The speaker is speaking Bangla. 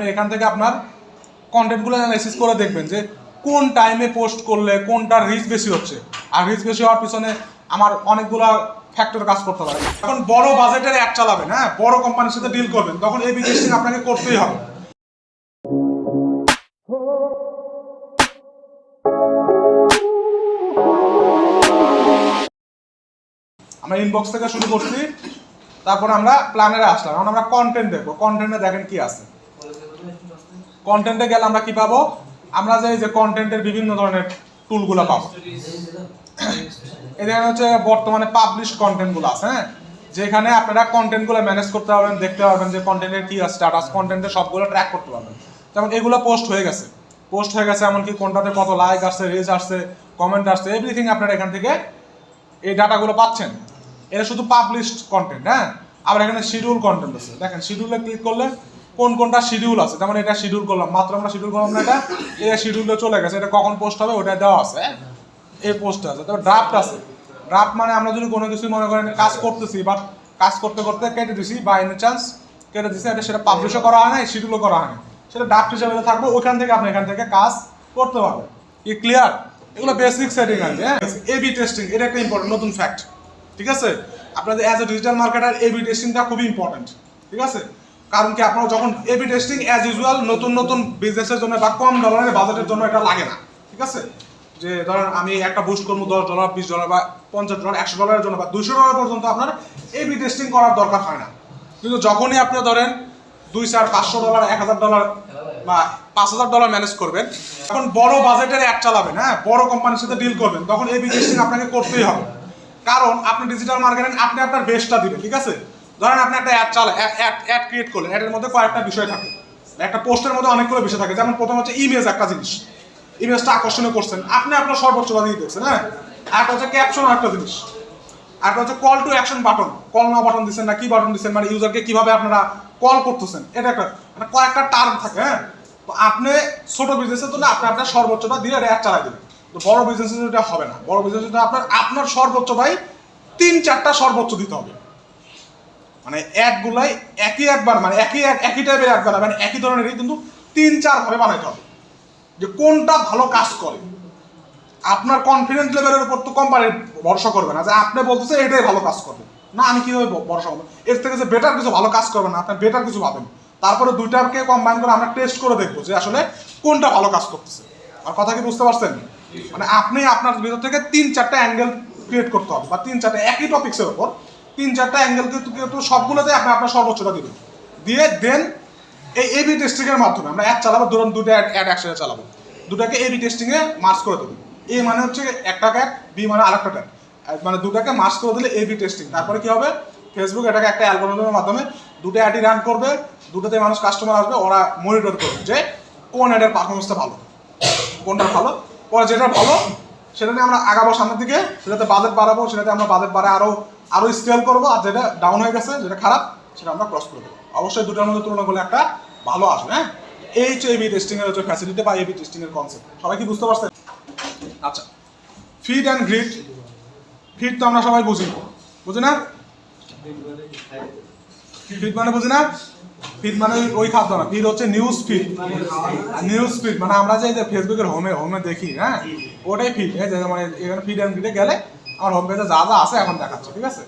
আপনি এখান থেকে আপনার কন্টেন্টগুলো অ্যানালাইসিস করে দেখবেন যে কোন টাইমে পোস্ট করলে কোনটার রিচ বেশি হচ্ছে। আর রিচ বেশি হওয়ার পিছনে আমার অনেকগুলো ফ্যাক্টর কাজ করতে পারে। এখন বড় বাজেটের অ্যাড চালাবেন হ্যাঁ? বড় কোম্পানির সাথে ডিল করবেন, তখন এই টেস্টিং আপনাকে করতেই হবে। আমরা ইনবক্স থেকে শুরু করছি, তারপর আমরা প্ল্যানারে আসলাম। এখন আমরা কন্টেন্ট দেখব। কন্টেন্টে দেখেন কি আছে। কন্টেন্টে গেলে আমরা কি পাবো? আমরা যে যে কন্টেন্টের বিভিন্ন ধরনের টুলগুলো পাবো। এখানে হচ্ছে বর্তমানে পাবলিশ কন্টেন্টগুলো আছে হ্যাঁ? যেখানে আপনারা কন্টেন্টগুলো ম্যানেজ করতে পারবেন, দেখতে পারবেন যে কন্টেন্টের কি স্ট্যাটাস কন্টেন্টের সবগুলো ট্র্যাক করতে পারবেন। যেমন এগুলো পোস্ট হয়ে গেছে। পোস্ট হয়ে গেছে, এমনকি কোনটাতে কত লাইক আসছে রিচ আসছে কমেন্ট আসছে এভরিথিং আপনারা এখান থেকে এই ডাটাগুলো পাচ্ছেন। এটা শুধু পাবলিশড কন্টেন্ট হ্যাঁ? আবার এখানে শিডিউল কন্টেন্ট আছে। দেখেন শিডিউলে ক্লিক করলে কোন কোনটা শিডিউল আছে? যেমন এটা শিডিউল করলাম। মাত্র আমরা শিডিউল করলাম না এটা এটা শিডিউলে চলে গেছে। এটা কখন পোস্ট হবে ওটা দেওয়া আছে হ্যাঁ? এই পোস্ট আছে। তবে ড্রাফট আছে। ড্রাফট মানে আমরা যদি কোনো কিছু মনে করেন কাজ করতেছি বাট কাজ করতে করতে কেটে দিছি বা এনি চান্স কেটে দিছি, এটা সেটা পাবলিশও করা হয় না শিডিউলও করা হয় না সেটা ড্রাফট হিসেবে থাকবে ওখান থেকে আপনি এখান থেকে কাজ করতে পারবেন। কি ক্লিয়ার এগুলো বেসিক সেটিং আছে হ্যাঁ? এবি টেস্টিং এটা একটা ইম্পর্টেন্ট নতুন ফ্যাক্ট ঠিক আছে? আপনাদের as a digital marketer AB টেস্টিংটা খুবই ইম্পর্টেন্ট ঠিক আছে? কারণ কি, আপনারা যখন এবি টেস্টিং অ্যাজ ইউজুয়াল নতুন নতুন বিজনেসের জন্য বা কম ডলারের বাজেটের জন্য এটা লাগে না। ঠিক আছে? যে ধরেন আমি একটা বুস্ট করব দশ ডলার বিশ ডলার বা পঞ্চাশ ডলার একশো ডলারের জন্য বা দুশো ডলার পর্যন্ত আপনার এবি টেস্টিং করার দরকার হয় না। কিন্তু যখনই আপনি ধরেন দুই, চার, পাঁচশো ডলার এক হাজার ডলার বা পাঁচ হাজার ডলার ম্যানেজ করবেন, তখন বড় বাজেটের অ্যাড চালাবেন হ্যাঁ? বড় কোম্পানির সাথে ডিল করবেন, তখন এবি টেস্টিং আপনাকে করতেই হবে। কারণ আপনি ডিজিটাল মার্কেটিং আপনি আপনার বেস্টটা দিবেন, ঠিক আছে? ধরেন আপনি একটা অ্যাড চালা অ্যাড ক্রিয়েট করলেন অ্যাডের মধ্যে কয়েকটা বিষয় থাকে। একটা পোস্টের মধ্যে অনেকগুলো বিষয় থাকে, যেমন প্রথম হচ্ছে ইমেজ একটা জিনিস। ইমেজটা আকর্ষণীয় করছেন। আপনি আপনার সর্বোচ্চটা দিয়ে দিচ্ছেন হ্যাঁ? একটা হচ্ছে ক্যাপশন একটা জিনিস। আর হচ্ছে call to action button call না বাটন দিচ্ছেন না, কি বাটন দিচ্ছেন মানে ইউজারকে কীভাবে আপনারা কল করতেছেন, এটা একটা মানে কয়েকটা টার্ম থাকে হ্যাঁ? তো আপনি ছোট বিজনেসের জন্য আপনি আপনার সর্বোচ্চটা দিয়ে অ্যাড চালাই দেবেন। তো বড় বিজনেসে এটা হবে না। বড় বিজনেসে আপনার আপনার সর্বোচ্চ ভাই তিন চারটা সর্বোচ্চ দিতে হবে। মানে অ্যাডগুলাই একই একবার মানে একই একই টাইপের অ্যাড বানাবেন একই ধরনেরই কিন্তু তিন চার ভাবে বানাইতে হবে। যে কোনটা ভালো কাজ করে। আপনার কনফিডেন্স লেভেলের উপর তো কোম্পানি ভরসা করবে না যে আপনি বলতেছে এটাই ভালো কাজ করবে। না, আমি কীভাবে ভরসা করব? এর থেকে যে বেটার কিছু ভালো কাজ করবে না, আপনি বেটার কিছু ভাবেন। তারপরে দুইটাকে কম্বাইন করে আমরা টেস্ট করে দেখব যে আসলে কোনটা ভালো কাজ করতেছে। আর কথা কি বুঝতে পারছেন? মানে আপনি আপনার ভিতর থেকে তিন চারটা অ্যাঙ্গেল ক্রিয়েট করতে হবে, বা তিন চারটা একই টপিক্সের ওপর তিন চারটা অ্যাঙ্গেল কিন্তু সবগুলোতে আপনি আপনার সর্বোচ্চটা দিবেন। দিয়ে দেন এই এবি টেস্টিংয়ের মাধ্যমে আমরা এক চালাবো, ধরুন দুটো অ্যাড একসাথে চালাবো। দুটাকে এবি টেস্টিংয়ে মার্চ করে দেবো। এ মানে হচ্ছে একটা ট্যাগ বি মানে আরেকটা ট্যাগ মানে দুটাকে মার্চ করে দিলে এবি টেস্টিং তারপরে কি হবে? ফেসবুক এটাকে একটা অ্যালগোরিদমের মাধ্যমে দুটো অ্যাডই রান করবে, দুটোতে মানুষ কাস্টমার আসবে, ওরা মনিটর করবে যে কোন অ্যাডের পারফরমেন্সটা ভালো, কোনটা ভালো। পরে যেটা ভালো, সেটা নিয়ে আমরা আগাবো সামনের দিকে, সেটাতে বাজেট বাড়াবো, সেটাতে আমরা বাজেট বাড়ায় আরও আরও স্কেল করব, আর যেটা ডাউন হয়ে গেছে, যেটা খারাপ, সেটা আমরা ক্রস করে দেবো। অবশ্যই দুটোর মধ্যে তুলনা করলে একটা ভালো আসবে হ্যাঁ? এই হচ্ছে এবি টেস্টিং এর হচ্ছে ফ্যাসিলিটি বা এবি টেস্টিং এর কনসেপ্ট সবাই কি বুঝতে পারছেন? আচ্ছা ফিড অ্যান্ড গ্রিড ফিড তো আমরা সবাই বুঝি। বুঝি না? ফিড মানে বুঝি না? ফিড মানে ওই- খাদ্য না ফিড হচ্ছে নিউজ ফিড নিউজ ফিড মানে আমরা যে ফেসবুকের হোমে হোমে দেখি হ্যাঁ? ওটাই ফিড মানে এখানে ফিড অ্যান্ড গ্রিডে গেলে আমার হোম পেজে যা যা আছে এখন দেখাচ্ছে ঠিক আছে?